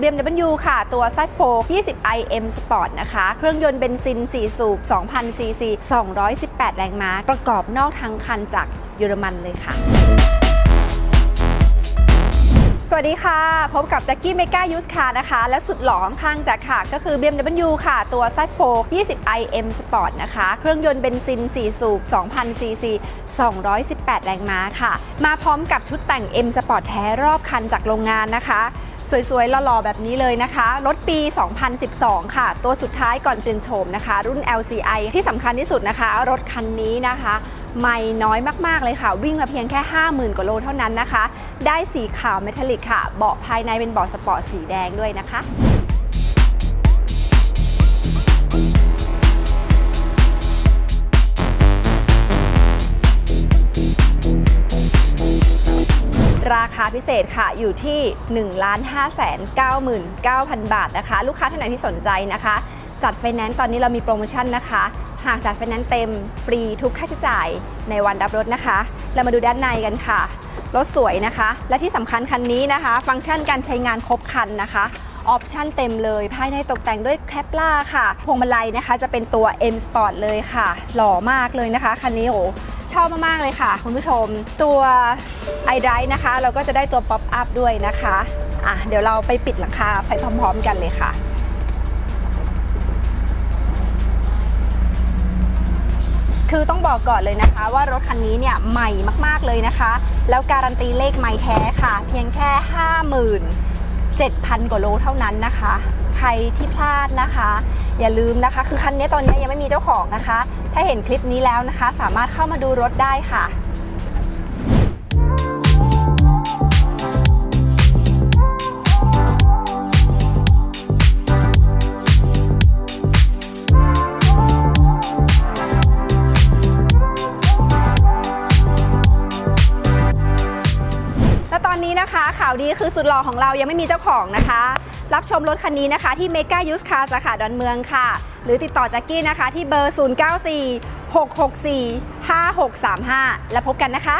BMW ค่ะ ตัว Z4 20 iM Sport นะคะ เครื่องยนต์เบนซิน 4 สูบ 2,000ซีซี218 แรงม้า ประกอบนอกทั้งคันจากเยอรมันเลยค่ะ สวัสดีค่ะ พบกับแจ็คกี้เมกายูสคาร์นะคะ และสุดหล่อข้างจ็คค่ะ ก็คือ BMW ค่ะ ตัว Z4 20 iM Sport นะคะ เครื่องยนต์เบนซิน 4 สูบ 2,000ซีซี218 แรงม้าค่ะ มาพร้อมกับชุดแต่ง M Sport แท้รอบคันจากโรงงานนะคะ สวยๆหล่อๆแบบนี้เลยนะคะ รถปี 2012 ค่ะ ตัวสุดท้ายก่อนเปลี่ยนโฉมนะคะ รุ่น LCI ที่สำคัญที่สุดนะคะ รถคันนี้นะคะไม่น้อยมาก ๆ เลยค่ะ วิ่งมาเพียงแค่ 50,000 กว่าโลเท่านั้นนะคะ ได้สีขาวเมทัลลิกค่ะ เบาะภายในเป็นเบาะสปอร์ตสีแดงด้วยนะคะ ราคาพิเศษค่ะอยู่ที่ 1 5 9 9 0 0 0 บาทนะคะ ลูกค้าท่านไหนที่สนใจนะคะ จัดไฟแนนซ์ตอนนี้เรามีโปรโมชั่นนะคะ หากจัดไฟแนนซ์เต็มฟรีทุกค่าใช้จ่ายในวันรับรถนะคะ เรามาดูด้านในกันค่ะ รถสวยนะคะ และที่สำคัญคันนี้นะคะ ฟังก์ชันการใช้งานครบครันนะคะออปชั่นเต็มเลย ภายในตกแต่งด้วยแคปล่าค่ะ พวงมาลัยนะคะจะเป็นตัว M Sport เลยค่ะ หล่อมากเลยนะคะ คันนี้โอ้ ชอบมาก ๆ เลยค่ะ คุณผู้ชมตัว i d r i v e นะคะ เราก็จะได้ตัว Pop Up ด้วยนะคะอะเดี๋ยวเราไปปิดหลังคาไปพร้อม ๆ กันเลยค่ะคือต้องบอกก่อนเลยนะคะ ว่ารถคันนี้เนี่ยใหม่มากๆเลยนะคะ แล้วการันตีเลขไม่แท้ค่ะ เพียงแค่ 57,000 กว่าโลเท่านั้นนะคะ ใครที่พลาดนะคะ อย่าลืมนะคะ คือคันนี้ตอนนี้ยังไม่มีเจ้าของนะคะ ถ้าเห็นคลิปนี้แล้วนะคะ สามารถเข้ามาดูรถได้ค่ะและตอนนี้นะคะข่าวดีคือสุดหล่อของเรายังไม่มีเจ้าของนะคะ รับชมรถคันนี้นะคะที่เมกายูสคาสาขาดอนเมืองค่ะ หรือติดต่อแจ็กกี้นะคะที่เบอร์ 094 664 5635 แล้วพบกันนะคะ